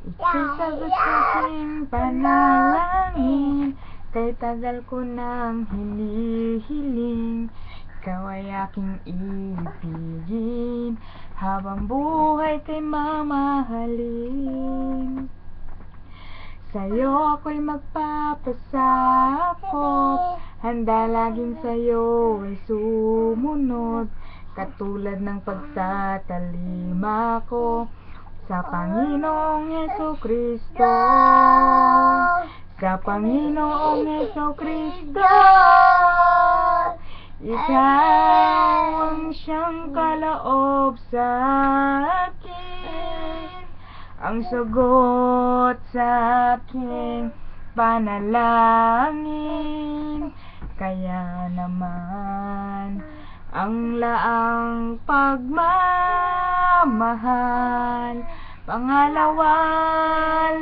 Sagot sa aking panalangin. Kay tagal ko nang hinihiling Ikaw ay aking ibigin. Habang buhay kay mamahalin. Sa'yo ako'y magpapasakop Handa laging sa'yo ay sumunod. Katulad ng pagtatalima ko Sa Panginoong Yeso Kristo. Sa Panginoong Yeso Kristo. Ikaw ang siyang kaloob sa akin. Ang sagot sa aking panalangin. Kaya naman ang laang pagmamahal Pangalawa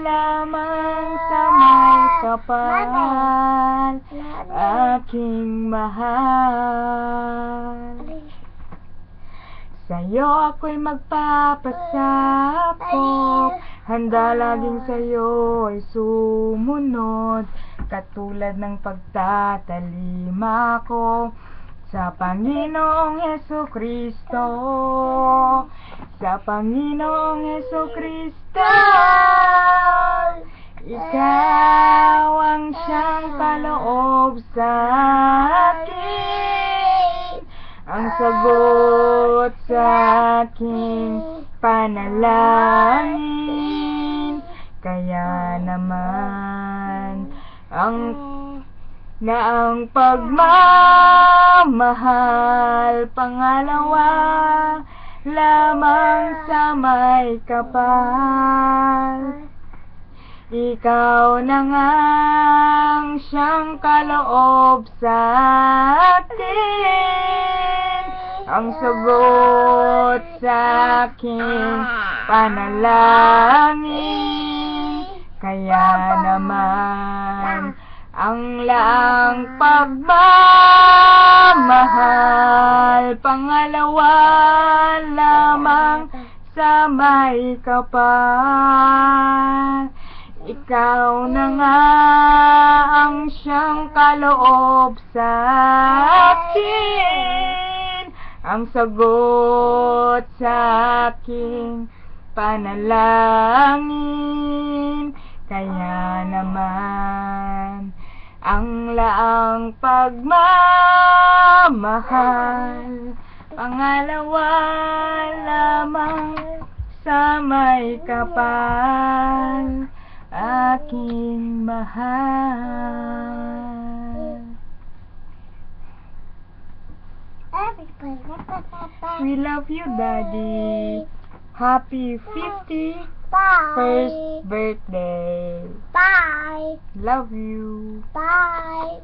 lamang sa may kapal. Aking mahal. Sa'yo ako'y magpapasakop Handa laging sa'yo ay sumunod. Katulad ng pagtatalima ko Sa Panginoong Yeso Kristo Sa Panginoong Yeso Kristo Ikaw ang siyang kaloob sa akin. Ang sagot sa aking panalangin. Kaya naman ang na ang pagmamahal pangalawa lamang sa may kapal. Ikaw na nga ang siyang kaloob sa akin ang sagot sa aking panalangin. Kaya naman ang laang pagmamahal Pangalawa lamang sa may kapal. Ikaw na nga ang siyang kaloob sa akin. Ang sagot sa aking panalangin. Kaya naman ang laang pagmamahal Pangalawa lamang sa may kapal Aking mahal We love you, Daddy. Happy 50 Bye. first birthday. Bye. Love you. Bye.